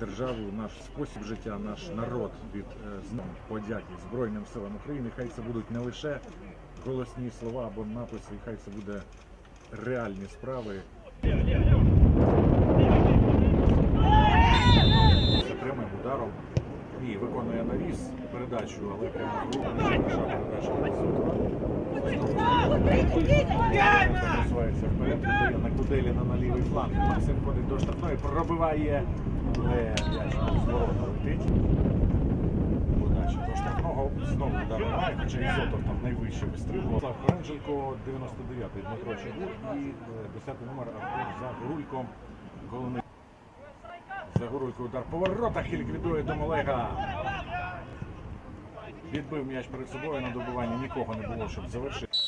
державу, наш спосіб життя, наш народ від е, знов подяки Збройним силам України. Хай це будуть не лише голосні слова або написи, хай це буде реальні справи. Це прямим ударом і виконує навіс передачу, але прямо передача Просувається вперед, віддає на Куделіна на лівий фланг. Максим ходить до штрафної, пробиває, але м'яч з ворота летить. Подача до штрафного, знову удар немає, хоча Ізотов там найвище вистрибував. Слав Франченко, 99-й Дмитро Чигур і е, 10-й номер Артур Загорулько. Головний Загорулько удар по воротах і ліквідує Домолега. Відбив м'яч перед собою на добування нікого не було, щоб завершити.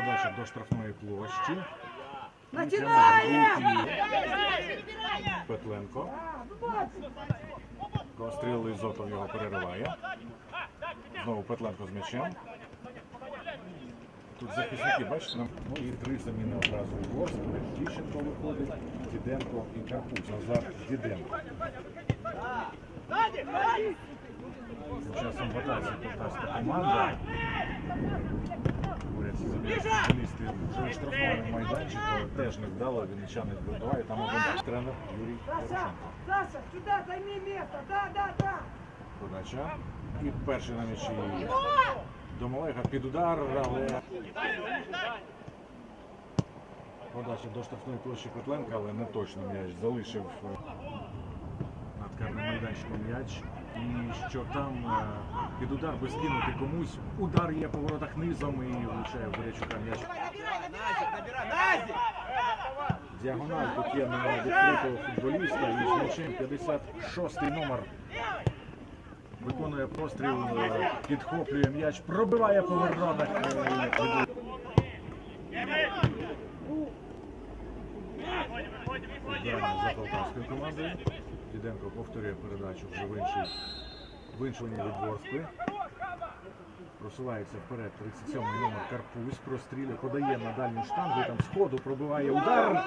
Подача до штрафної площі. Петленко. Простріл Ізотов його перериває. Знову Петленко з м'ячем. Тут захисники, бачите, нам ну і три заміни одразу у Ворск. Тіщенко виходить, Діденко і Карпуц. Назар Діденко. Тим часом в атаці полтавська команда. Футболісти вже у штрафному майданчику. Теж не вдало, вінничани вибиває. Там один тренер Юрій Порошенко. Саша, сюда займи место, да, да, да. Подача. І перший на м'ячі Домолега під удар, але подача до штрафної площі Петленка, але не точно м'яч залишив е, над карним майданчиком м'яч. І що там е, під удар би скинути комусь. Удар є по воротах низом і влучає в Горячука м'яч. Діагональ тут є на відкритого футболіста і з м'ячем 56 номер. Виконує постріл, е, підхоплює м'яч, пробиває по воротах. за полтавською командою. Діденко повторює передачу вже в іншій в іншому від Ворскли. Просувається вперед 37 номер Карпусь, прострілює, подає на дальню штангу, там сходу пробиває удар.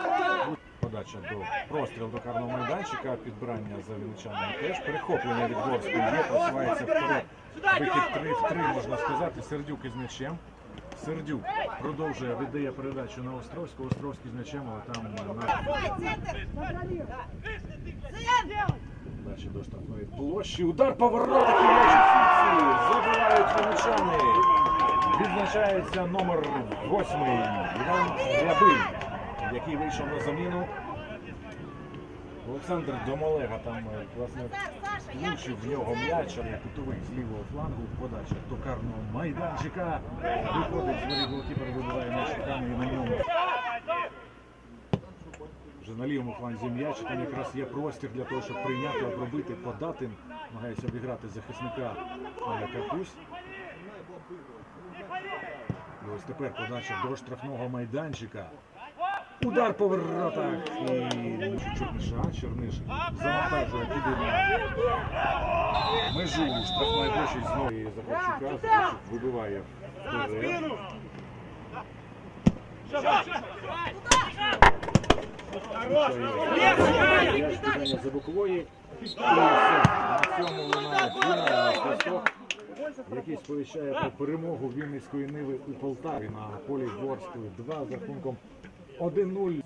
Подача до простріл до карного майданчика, підбирання за вінничанами теж. Перехоплення від Ворскли є, просувається вперед. Вихід 3 в 3, можна сказати. Сердюк із м'ячем. Сердюк продовжує, віддає передачу на Островську. Островський з м'ячем, але там на площі. Удар по воротах і м'яч сітці. Забивають вінничани. Відзначається номер восьмий Іван Рябий, який вийшов на заміну. Олександр Домолега там е, власне влучив в нього м'яч, але кутовий з лівого флангу. Подача до карного майданчика. Виходить з голкіпер, вибиває м'яч руками. Вже на лівому фланзі м'яч, там якраз є простір для того, щоб прийняти, обробити, подати. Намагається обіграти захисника Карпусь. І ось тепер подача до штрафного майданчика. Удар по воротах і Чорниша, Черниш завантажує туди на межу штрафної площі знову і Захарчука. Захарчук вибиває вперед. За бокової. Який сповіщає про перемогу Вінницької ниви у Полтаві на полі Дворської. 2 з рахунком 1-0.